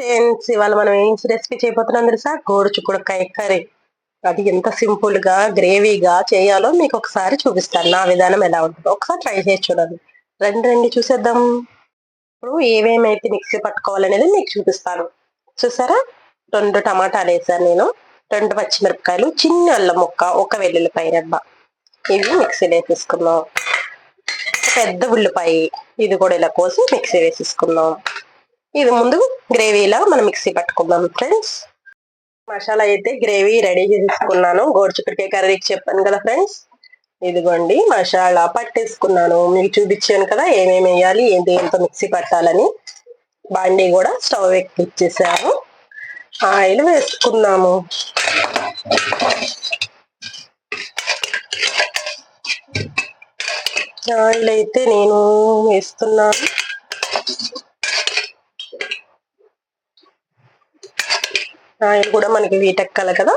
Friends ఇవాళ మనం ఏం రెసిపీ చేయబోతున్నాం తెలుసా? గోరుచుక్కుడుకాయ కర్రీ. అది ఎంత సింపుల్గా గ్రేవీగా చేయాలో మీకు ఒకసారి చూపిస్తాను. నా విధానం ఎలా ఉంటుందో. ఒకసారి ట్రై చేసి చూడండి. రెండు రెండు చూసేద్దాం. ఇప్పుడు ఏమేమైతే మిక్సీ పట్టుకోవాలనేది మీకు చూపిస్తాను. చూసారా? రెండు టమాటాలు వేసాను నేను. రెండు పచ్చిమిరపకాయలు చిన్న అల్లం ముక్క ఒక వెల్లుల్లిపాయ రెబ్బ. ఇవి మిక్సీలో వేసేసుకుందాం. పెద్ద ఉల్లిపాయ ఇది కూడా ఇలా కోసి మిక్సీ వేసేసుకుందాం. ఇది ముందు గ్రేవీలా మనం మిక్సీ పట్టుకుందాం ఫ్రెండ్స్ మసాలా అయితే గ్రేవీ రెడీ చేసుకున్నాను. గోడుచుక్కడికే కర్రీకి చెప్పాను కదా ఫ్రెండ్స్ ఇదిగోండి మసాలా పట్టేసుకున్నాను. మీకు చూపించాను కదా ఏమేమి వేయాలి ఏంటి ఎంత మిక్సీ పట్టాలని. బాండీ కూడా స్టవ్ ఎక్కిచ్చేసాను. ఆయిల్ వేసుకున్నాము ఆయిల్ అయితే నేను వేస్తున్నాను. ఆయిల్ కూడా మనకి వీటెక్కాలి కదా?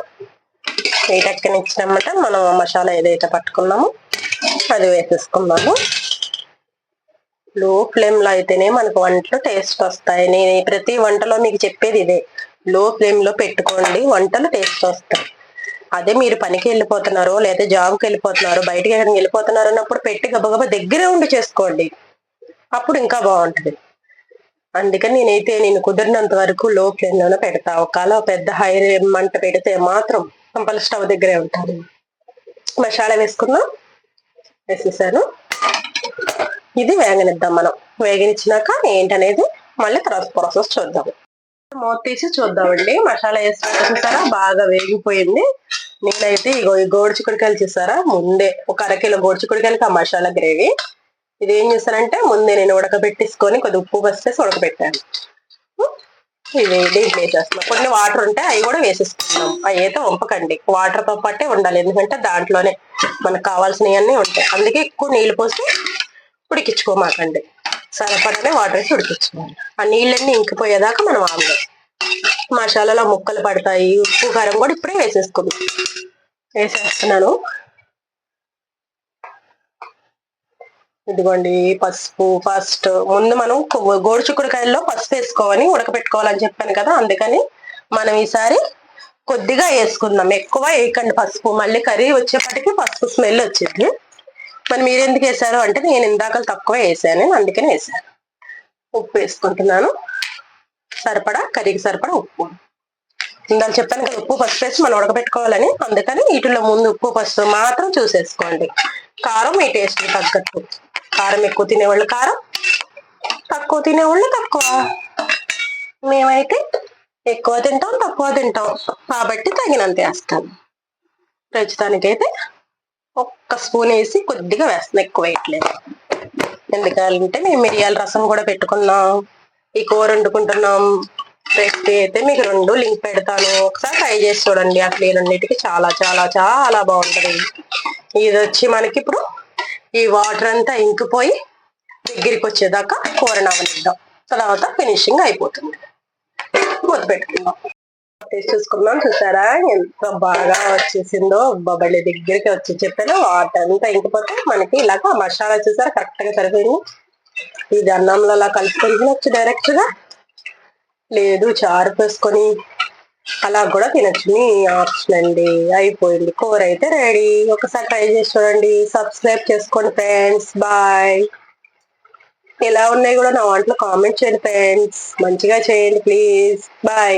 వీటెక్కనిచ్చినమాట మనం మసాలా ఏదైతే పట్టుకున్నామో అది వేసేసుకున్నాము లో ఫ్లేమ్లో అయితేనే మనకు వంటలు టేస్ట్ వస్తాయి. నేను ప్రతి వంటలో మీకు చెప్పేది ఇదే. లో ఫ్లేమ్లో పెట్టుకోండి వంటలు టేస్ట్ వస్తాయి. అదే మీరు పనికి వెళ్ళిపోతున్నారు లేదా జాబ్కి వెళ్ళిపోతున్నారు బయటకి ఎక్కడికి వెళ్ళిపోతున్నారు అన్నప్పుడు పెట్టి గబగబా దగ్గరే ఉండి చేసుకోండి. అప్పుడు ఇంకా బాగుంటుంది. అందుకని నేనైతే నేను కుదిరినంత వరకు లో ఫ్లేమ్లోనే పెడతా. ఒకవేళ పెద్ద హై మంట పెడితే మాత్రం కంపల్ స్టవ్ దగ్గరే ఉంటాను. మసాలా వేసుకున్నా వేసేసాను. ఇది వేగనిద్దాం మనం. వేగనిచ్చినాక ఏంటనేది మళ్ళీ తర్వాత ప్రాసెస్ చూద్దాం. మూత తీసి చూద్దామండి. మసాలా వేసినాక చూసారా? బాగా వేగిపోయింది. నేనైతే ఇగో ఈ గోడు చిక్కుడుకాయలు చూసారా? ముందే ఒక అరకిలో గోడు చిక్కుడుకాయలకి ఆ మసాలా గ్రేవీ. ఇది ఏం చేస్తానంటే ముందే నేను ఉడకబెట్టేసుకొని కొద్ది ఉప్పు పసిపేసి ఉడకబెట్టాను. ఇది దీంట్లో వేసేస్తున్నాం. కొన్ని వాటర్ ఉంటే అవి కూడా వేసేసుకున్నాం అవి అయితే వంపకండి. వాటర్తో పాటే ఉండాలి. ఎందుకంటే దాంట్లోనే మనకు కావాల్సినవన్నీ ఉంటాయి. అందుకే ఎక్కువ నీళ్ళు పోసి ఉడికించుకోమాకండి. సరిపడనే వాటర్ వేసి ఉడికించుకోవాలి. ఆ నీళ్ళన్నీ ఇంకిపోయేదాకా మనం ఆమె మసాలాలో ముక్కలు పడతాయి. ఉప్పు కారం కూడా ఇప్పుడే వేసేసుకుందాం. వేసేస్తున్నాను. ఇదిగోండి పసుపు ఫస్ట్ ముందు మనం గోడు చిక్కుడుకాయల్లో పసుపు వేసుకోవాలి ఉడకపెట్టుకోవాలని చెప్పాను కదా అందుకని మనం ఈసారి కొద్దిగా వేసుకుందాం. ఎక్కువ వేయకండి పసుపు మళ్ళీ కర్రీ వచ్చేప్పటికి పసుపు స్మెల్ వచ్చింది. మరి మీరు ఎందుకు వేసారు అంటే నేను ఇందాక తక్కువ వేసాను అందుకని వేసాను. ఉప్పు వేసుకుంటున్నాను. సరిపడా కర్రీకి సరిపడా ఉప్పు. ఇందాక చెప్పాను కదా ఉప్పు పసుపు వేసి మనం ఉడకబెట్టుకోవాలని అందుకని వీటిలో ముందు ఉప్పు పసుపు మాత్రం చూసేసుకోండి. కారం మీ టేస్ట్ తగ్గట్టు. కారం ఎక్కువ తినేవాళ్ళు కారం తక్కువ తినేవాళ్ళు తక్కువ. మేమైతే ఎక్కువ తింటాం తక్కువ తింటాం. కాబట్టి తగినంత వేస్తాను ప్రస్తుతానికైతే ఒక్క స్పూన్ వేసి కొద్దిగా వేస్తాను ఎక్కువ వేయట్లేదు. ఎందుకంటే మేము మిరియాల రసం కూడా పెట్టుకున్నాం. ఈ కూర వండుకుంటున్నాం. రెసిపీ అయితే మీకు రెండు లింక్ పెడతాను. ఒకసారి ట్రై చేసి చూడండి. అట్లా ఈ చాలా చాలా చాలా బాగుంటుంది. ఇది వచ్చి మనకి ఇప్పుడు ఈ వాటర్ అంతా ఇంకిపోయి దగ్గరికి వచ్చేదాకా కూర నవ్వనిద్దాం తర్వాత ఫినిషింగ్ అయిపోతుంది. మూత పెట్టుకుందాం. టేస్ట్ చూసుకున్నాం చూసారా? ఎంత బాగా వచ్చేసిందో. బొబ్బలి దగ్గరికి వచ్చి చెప్పాను. వాటర్ అంతా ఇంకిపోతే మనకి ఇలాగా మసాలా చూసారా? కరెక్ట్గా సరిపోయింది. ఇది అన్నంలో అలా కలుపుకొని తినొచ్చు డైరెక్ట్గా లేదు చారు పోసుకొని అలా కూడా తినచ్చు. మీ ఆప్షన్ అండి. అయిపోయింది. కూర అయితే రెడీ. ఒకసారి ట్రై చేసి చూడండి. సబ్స్క్రైబ్ చేసుకోండి ఫ్రెండ్స్. బాయ్. ఎలా ఉన్నాయి కూడా నా వంటలో కామెంట్ చేయండి ఫ్రెండ్స్. మంచిగా చేయండి ప్లీజ్. బాయ్.